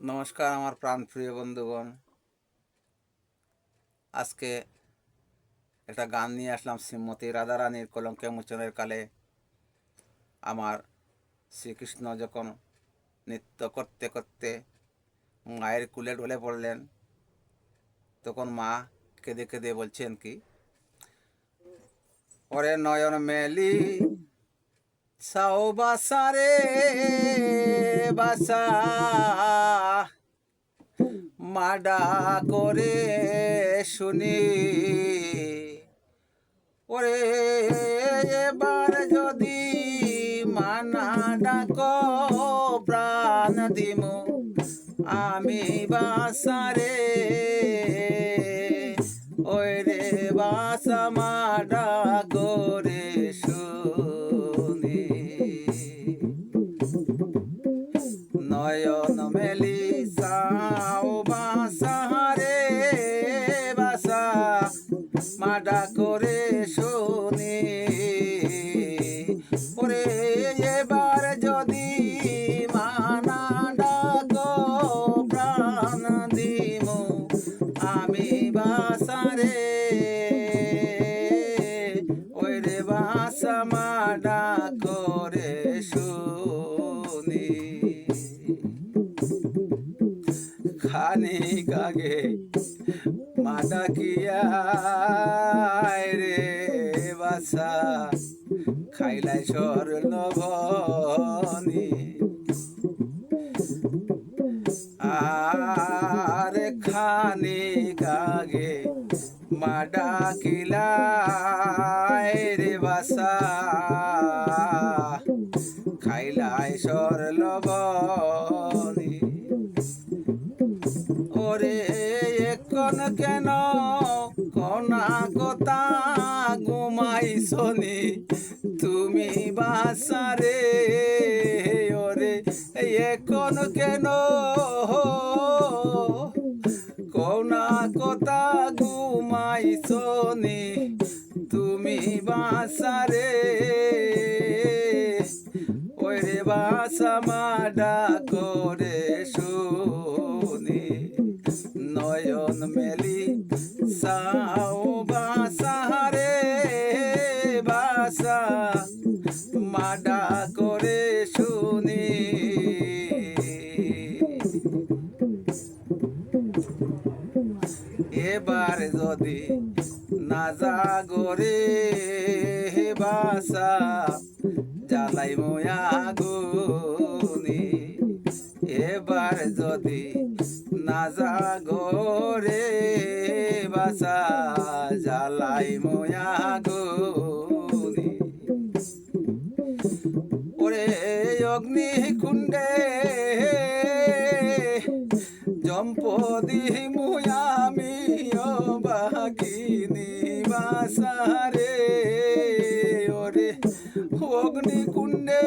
নমস্কার আমার প্রাণ প্রাণপ্রিয় বন্ধুগণ। আজকে একটা গান নিয়ে আসলাম শ্রীমতী রাধারানীর কলঙ্কে মোচনের কালে। আমার শ্রীকৃষ্ণ যখন নৃত্য করতে করতে মায়ের কুলে ঢলে পড়লেন, তখন মা কেঁদে কেঁদে বলছেন কি, ওরে নয়ন মেলি সাও বাসা রে, বাসা। মাডা করে শুনি। ওরে, এবার যদি মানা ডাক, প্রাণ দিমু। আমি বাসারে ডাকিয়া রে বাসা খাইলাই স্বর্ণ ভনি আর খানিক আগে মা ডাকিলাই রে বাসা এখন কেন কথা ঘুমাইছনি? তুমি বাসারে, ওরে, এখন কেন? কনা কথা ঘুমাইছনি? তুমি বাসারে ওই রে বাসা মাডা করে শুনি। নয়ন মেলি এবার যদি না জাগরে বাসা, জ্বালাই মোয়া গুনি এবার যদি না জাগরে বাসা, জ্বালাই মোয়া গুনি ওরে অগ্নি কুণ্ডে জম্পদি মুয়ামি অগ্নি কুণ্ডে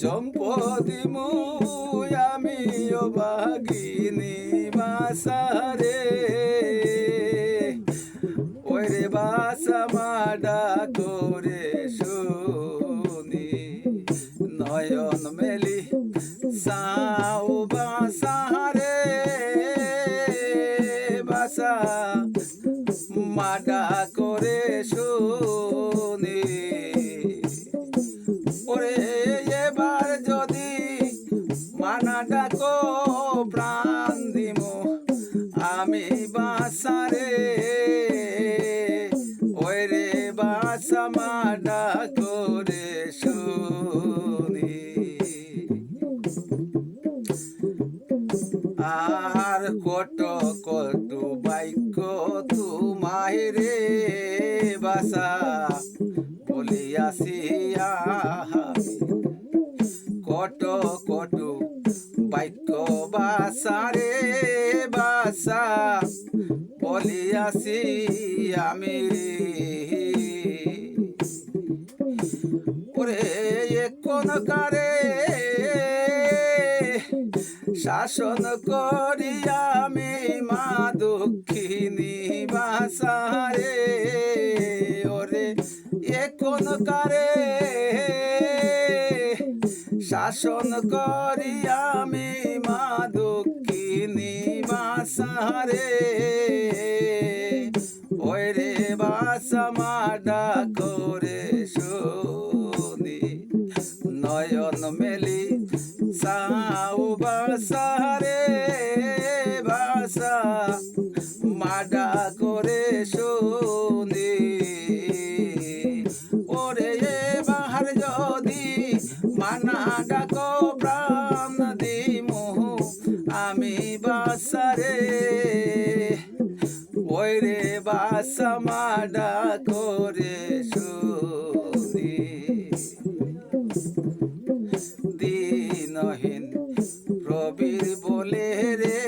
জম্পদি মুয়ামি বাগিনি শুনি ওরে, এবার যদি মানা ডাকো, প্রাণ দিমু। আমি বাসারে ওই রে বাসা মাডা করে শুনি। আর কত কত বাইক তোমায় রে বাসা। আমি কত কত বাক্য বাসা রে বাসা বলিয়াছি আমি ওরে কোন কারে শাসন করি আমি মা দক্ষিণী বাসারে ওরে করে শাসন করি আমি মা দক্ষিণী বাসারে। ওই রে বাসা মাডা করে দিনহীন প্রবীর বলে, রে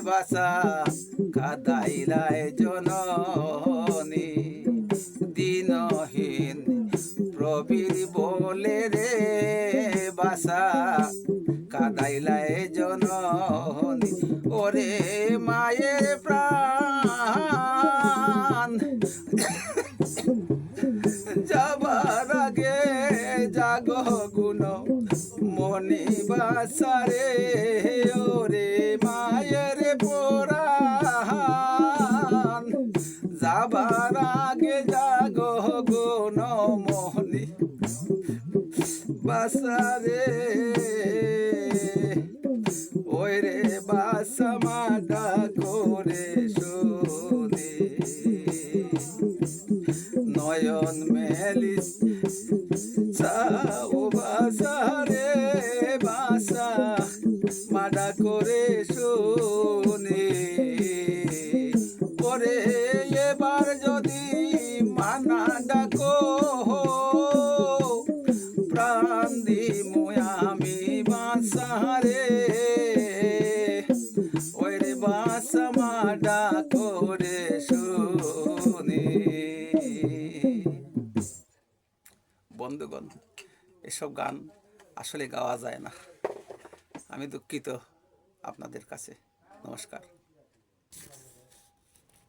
বাসা কাদাইলায় জননী, দিনহীন। প্রবীর বলে, রে বাসা কাদাইলায় জননী, ওরে মায়ের জাগ গুণ মনি বাসারে, ওরে মায়ের পোড়ান যাবার আগে জাগ গুণ মনি বাসারে। ওই রে বাসা মাটা করে শুনে। নয়ন মেলিস চাও বন্ধুগণ এসব গান আসলে গাওয়া যায় না। আমি দুঃখিত আপনাদের কাছে। নমস্কার।